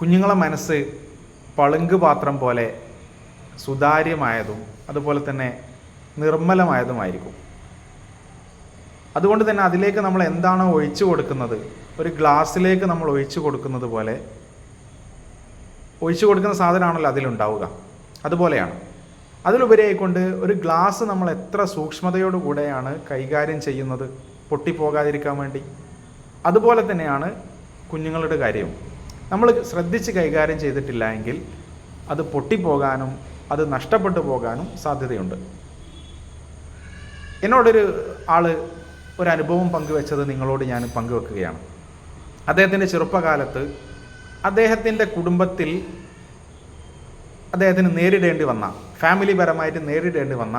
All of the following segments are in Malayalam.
കുഞ്ഞുങ്ങളെ മനസ്സ് പളുങ്ക് പാത്രം പോലെ സുതാര്യമായതും അതുപോലെ തന്നെ നിർമ്മലമായതുമായിരിക്കും. അതുകൊണ്ട് തന്നെ അതിലേക്ക് നമ്മൾ എന്താണോ ഒഴിച്ചു കൊടുക്കുന്നത് ഒരു ഗ്ലാസ്സിലേക്ക് നമ്മൾ ഒഴിച്ചു കൊടുക്കുന്നത് പോലെ ഒഴിച്ചു കൊടുക്കുന്ന സാധനമാണല്ലോ അതിലുണ്ടാവുക. അതുപോലെയാണ്. അതിലുപരിയായിക്കൊണ്ട് ഒരു ഗ്ലാസ് നമ്മൾ എത്ര സൂക്ഷ്മതയോടുകൂടെയാണ് കൈകാര്യം ചെയ്യുന്നത് പൊട്ടിപ്പോകാതിരിക്കാൻ വേണ്ടി. അതുപോലെ തന്നെയാണ് കുഞ്ഞുങ്ങളുടെ കാര്യവും. നമ്മൾ ശ്രദ്ധിച്ച് കൈകാര്യം ചെയ്തിട്ടില്ല എങ്കിൽ അത് പൊട്ടിപ്പോകാനും അത് നഷ്ടപ്പെട്ടു പോകാനും സാധ്യതയുണ്ട്. എന്നോടൊരു ആൾ ഒരു അനുഭവം പങ്കുവെച്ചത് നിങ്ങളോട് ഞാൻ പങ്കുവെക്കുകയാണ്. അദ്ദേഹത്തിന്റെ ചെറുപ്പകാലത്ത് അദ്ദേഹത്തിന്റെ കുടുംബത്തിൽ അദ്ദേഹത്തിന് നേരിടേണ്ടി വന്ന ഫാമിലി പരമായിട്ട് നേരിടേണ്ടി വന്ന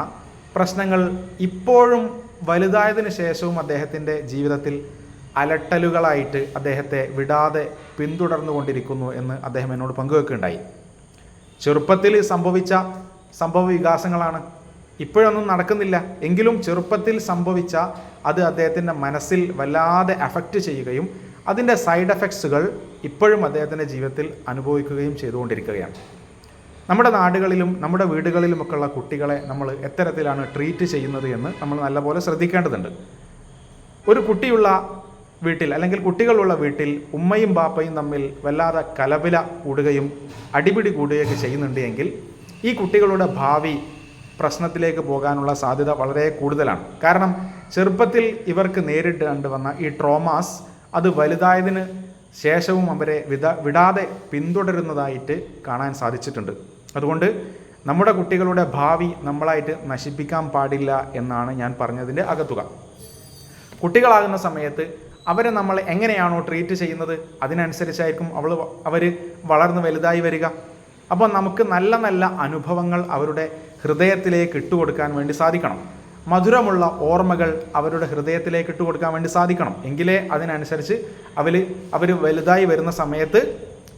പ്രശ്നങ്ങൾ ഇപ്പോഴും വലുതായതിനു ശേഷവും അദ്ദേഹത്തിന്റെ ജീവിതത്തിൽ അലട്ടലുകളായിട്ട് അദ്ദേഹത്തെ വിടാതെ പിന്തുടർന്നുകൊണ്ടിരിക്കുന്നു എന്ന് അദ്ദേഹം എന്നോട് പങ്കുവെക്കുകയുണ്ടായി. ചെറുപ്പത്തിൽ സംഭവിച്ച സംഭവ വികാസങ്ങളാണ് ഇപ്പോഴൊന്നും നടക്കുന്നില്ല. എങ്കിലും ചെറുപ്പത്തിൽ സംഭവിച്ച അത് അദ്ദേഹത്തിന്റെ മനസ്സിൽ വല്ലാതെ അഫക്റ്റ് ചെയ്യുകയും അതിന്റെ സൈഡ് എഫക്ട്സുകൾ ഇപ്പോഴും അദ്ദേഹത്തിന്റെ ജീവിതത്തിൽ അനുഭവിക്കുകയും ചെയ്തുകൊണ്ടിരിക്കുകയാണ്. നമ്മുടെ നാടുകളിലും നമ്മുടെ വീടുകളിലുമൊക്കെയുള്ള കുട്ടികളെ നമ്മൾ എത്തരത്തിലാണ് ട്രീറ്റ് ചെയ്യുന്നത് എന്ന് നമ്മൾ നല്ലപോലെ ശ്രദ്ധിക്കേണ്ടതുണ്ട്. ഒരു കുട്ടിയുള്ള വീട്ടിൽ അല്ലെങ്കിൽ കുട്ടികളുള്ള വീട്ടിൽ ഉമ്മയും ബാപ്പയും തമ്മിൽ വല്ലാതെ കലവില കൂടുകയും അടിപിടി കൂടുകയൊക്കെ ചെയ്യുന്നുണ്ട് എങ്കിൽ ഈ കുട്ടികളുടെ ഭാവി പ്രശ്നത്തിലേക്ക് പോകാനുള്ള സാധ്യത വളരെ കൂടുതലാണ്. കാരണം ചെറുപ്പത്തിൽ ഇവർക്ക് നേരിട്ട് വന്ന ഈ ട്രോമാസ് അത് വലുതായതിന് ശേഷവും അവരെ വിത വിടാതെ പിന്തുടരുന്നതായിട്ട് കാണാൻ സാധിച്ചിട്ടുണ്ട്. അതുകൊണ്ട് നമ്മുടെ കുട്ടികളുടെ ഭാവി നമ്മളായിട്ട് നശിപ്പിക്കാൻ പാടില്ല എന്നാണ് ഞാൻ പറഞ്ഞതിന്റെ അകത്തുക. കുട്ടികളാകുന്ന സമയത്ത് അവരെ നമ്മൾ എങ്ങനെയാണോ ട്രീറ്റ് ചെയ്യുന്നത് അതിനനുസരിച്ചായിരിക്കും അവൾ അവർ വളർന്ന് വലുതായി വരിക. അപ്പോൾ നമുക്ക് നല്ല നല്ല അനുഭവങ്ങൾ അവരുടെ ഹൃദയത്തിലേക്ക് ഇട്ടുകൊടുക്കാൻ വേണ്ടി സാധിക്കണം. മധുരമുള്ള ഓർമ്മകൾ അവരുടെ ഹൃദയത്തിലേക്ക് ഇട്ടുകൊടുക്കാൻ വേണ്ടി സാധിക്കണം. എങ്കിലേ അതിനനുസരിച്ച് അവർ അവർ വലുതായി വരുന്ന സമയത്ത്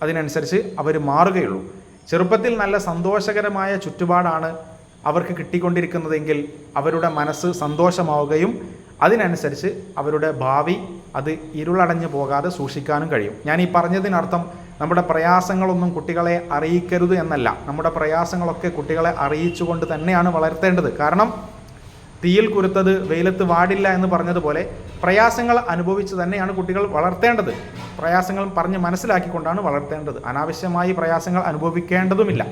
അതിനനുസരിച്ച് അവർ മാറുകയുള്ളൂ. ചെറുപ്പത്തിൽ നല്ല സന്തോഷകരമായ ചുറ്റുപാടാണ് അവർക്ക് കിട്ടിക്കൊണ്ടിരിക്കുന്നതെങ്കിൽ അവരുടെ മനസ്സ് സന്തോഷമാവുകയും അതിനനുസരിച്ച് അവരുടെ ഭാവി അത് ഇരുളടഞ്ഞു പോകാതെ സൂക്ഷിക്കാനും കഴിയും. ഞാൻ ഈ പറഞ്ഞതിനർത്ഥം നമ്മുടെ പ്രയാസങ്ങളൊന്നും കുട്ടികളെ അറിയിക്കരുത് എന്നല്ല. നമ്മുടെ പ്രയാസങ്ങളൊക്കെ കുട്ടികളെ അറിയിച്ചുകൊണ്ട് തന്നെയാണ് വളർത്തേണ്ടത്. കാരണം തീയിൽ കുരുത്തത് വെയിലത്ത് വാടില്ല എന്ന് പറഞ്ഞതുപോലെ പ്രയാസങ്ങൾ അനുഭവിച്ച് തന്നെയാണ് കുട്ടികൾ വളർത്തേണ്ടത്. പ്രയാസങ്ങൾ പറഞ്ഞ് മനസ്സിലാക്കിക്കൊണ്ടാണ് വളർത്തേണ്ടത്. അനാവശ്യമായി പ്രയാസങ്ങൾ അനുഭവിക്കേണ്ടതുമില്ല.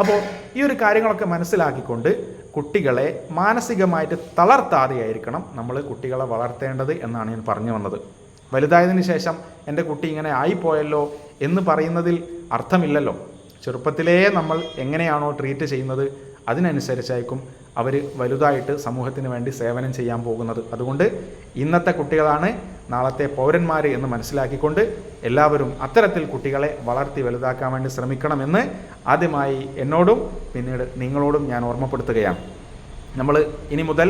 അപ്പോൾ ഈ ഒരു കാര്യങ്ങളൊക്കെ മനസ്സിലാക്കിക്കൊണ്ട് കുട്ടികളെ മാനസികമായിട്ട് തളർത്താതെയായിരിക്കണം നമ്മൾ കുട്ടികളെ വളർത്തേണ്ടത് എന്നാണ് ഞാൻ പറഞ്ഞു വന്നത്. വലുതായതിനു ശേഷം എന്റെ കുട്ടി ഇങ്ങനെ ആയിപ്പോയല്ലോ എന്ന് പറയുന്നതിൽ അർത്ഥമില്ലല്ലോ. ചെറുപ്പത്തിലേ നമ്മൾ എങ്ങനെയാണോ ട്രീറ്റ് ചെയ്യുന്നത് അതിനനുസരിച്ചായിരിക്കും അവർ വലുതായിട്ട് സമൂഹത്തിന് വേണ്ടി സേവനം ചെയ്യാൻ പോകുന്നത്. അതുകൊണ്ട് ഇന്നത്തെ കുട്ടികളാണ് നാളത്തെ പൗരന്മാർ എന്ന് മനസ്സിലാക്കിക്കൊണ്ട് എല്ലാവരും അത്തരത്തിൽ കുട്ടികളെ വളർത്തി വലുതാക്കാൻ വേണ്ടി ശ്രമിക്കണമെന്ന് ആദ്യമായി എന്നോടും പിന്നീട് നിങ്ങളോടും ഞാൻ ഓർമ്മപ്പെടുത്തുകയാണ്. നമ്മൾ ഇനി മുതൽ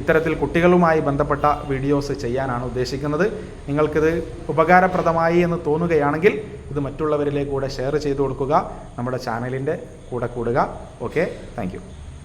ഇത്തരത്തിൽ കുട്ടികളുമായി ബന്ധപ്പെട്ട വീഡിയോസ് ചെയ്യാനാണ് ഉദ്ദേശിക്കുന്നത്. നിങ്ങൾക്കിത് ഉപകാരപ്രദമായി എന്ന് തോന്നുകയാണെങ്കിൽ ഇത് മറ്റുള്ളവരിലേക്ക് കൂടെ ഷെയർ ചെയ്തു കൊടുക്കുക. നമ്മുടെ ചാനലിന്റെ കൂടെ കൂടുക. Okay thank